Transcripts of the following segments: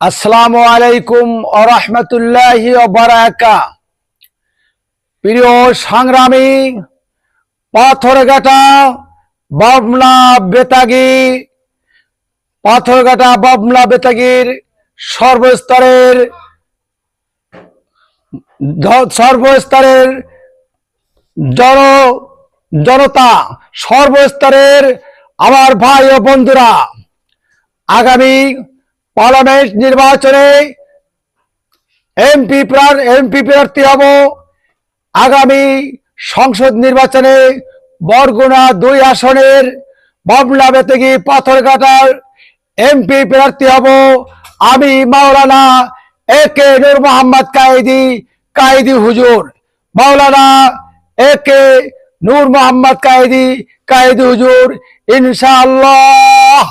আসসালামু আলাইকুম আরহামতুল্লাহ বারাকা প্রিয় সংগ্রামী, পাথরঘাটা বাবলা বেতাগি, পাথরঘাটা বাবলা বেতাগির সর্বস্তরের সর্বস্তরের জন, জনতা, সর্বস্তরের আমার ভাই ও বন্ধুরা, আগামী পার্লামেন্ট নির্বাচনে এমপি এমপি প্রার্থী হব। আগামী সংসদ নির্বাচনে বরগুনা দুই আসনের বাবলা বেতেগি পাথরঘাটার এমপি প্রার্থী হব আমি, মাওলানা এ কে নূর মোহাম্মদ কায়েদি কায়েদি হুজুর। মাওলানা এ কে নূর মোহাম্মদ কায়েদি কায়েদি হুজুর, ইনশাআল্লাহ।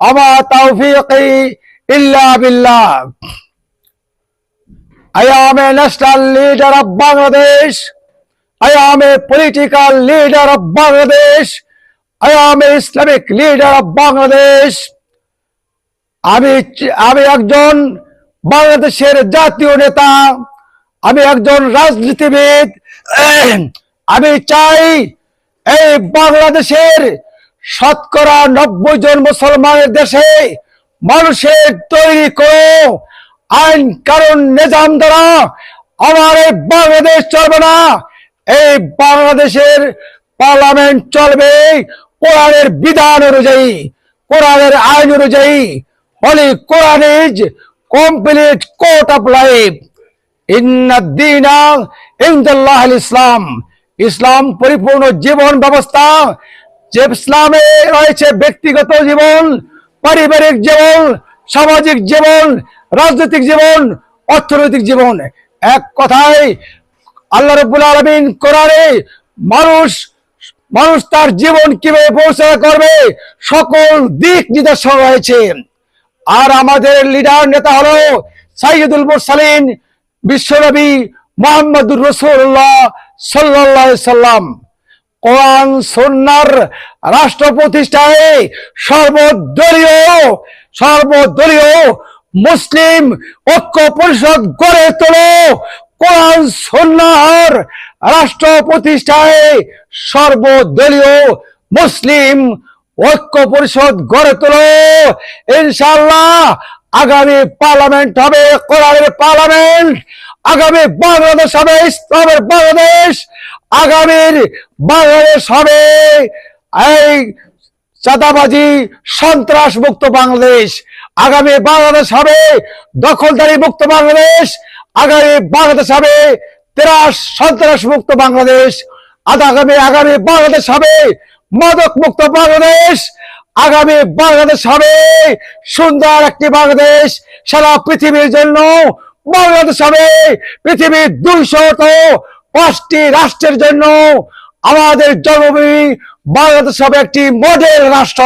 আমার তৌফিকি ইল্লা বিল্লাহ I am a national leader of Bangladesh. I am a political leader of Bangladesh. I am a Islamic leader of Bangladesh. আমি আমি একজন বাংলাদেশের জাতীয় নেতা আমি একজন রাজনীতিবিদ আমি চাই এই বাংলাদেশের শতকরা নব্বই জন মুসলমানের দেশে মানুষের তৈরি করো। আইন কারণ নিজাম দ্বারা আমার এই বাংলাদেশ চলবে না। এই বাংলাদেশের পার্লামেন্ট চলবে কোরআনের বিধান অনুযায়ী, কোরআনের আইন অনুযায়ী। Holy Quran is complete code of life Islam. ইসলাম পরিপূর্ণ জীবন ব্যবস্থা। যে ইসলামে রয়েছে ব্যক্তিগত জীবন পারিবারিক জীবন, সামাজিক জীবন, রাজনৈতিক জীবন, অর্থনৈতিক জীবন। এক কথায়, আল্লাহ রব্বুল আলমিন কোরআনে মানুষ মানুষ তার জীবন কীভাবে পরিচালনা করবে, সকল দিক নিদর্শন রয়েছে। আর আমাদের লিডার, নেতা হলো সাইয়দুল মুরসালিন বিশ্বনবী মোহাম্মদুর রসুল্লাহ সাল্লাহ সাল্লাম কোরআন সন্ন্যার রাষ্ট্র প্রতিষ্ঠায় সর্বদলীয় সর্বদলীয় মুসলিম ঐক্য পরিষদ গড়ে তোলো। কোরআন সন্ন্যার রাষ্ট্র প্রতিষ্ঠায় সর্বদলীয় মুসলিম ঐক্য পরিষদ গড়ে তোলো। ইনশাল্লাহ আগামী পার্লামেন্ট হবে কোরআনের পার্লামেন্ট, আগামী বাংলাদেশ হবে ইসলামের বাংলাদেশ। আগামীর বাংলাদেশ হবে। এই চাঁদাবাজি সন্ত্রাস মুক্ত বাংলাদেশ। আগামী বাংলাদেশ হবে, দখলদারি মুক্ত বাংলাদেশ। আগামী বাংলাদেশ হবে তেরাস সন্ত্রাস মুক্ত বাংলাদেশ আগামী আগামী বাংলাদেশ হবে, মাদক মুক্ত বাংলাদেশ। আগামী বাংলাদেশ হবে, সুন্দর একটি বাংলাদেশ। সারা পৃথিবীর জন্য বাংলাদেশ হবে, পৃথিবীর দুইশত পাঁচটি রাষ্ট্রের জন্য আমাদের জন্মভূমি বাংলাদেশ হবে একটি মডেল রাষ্ট্র।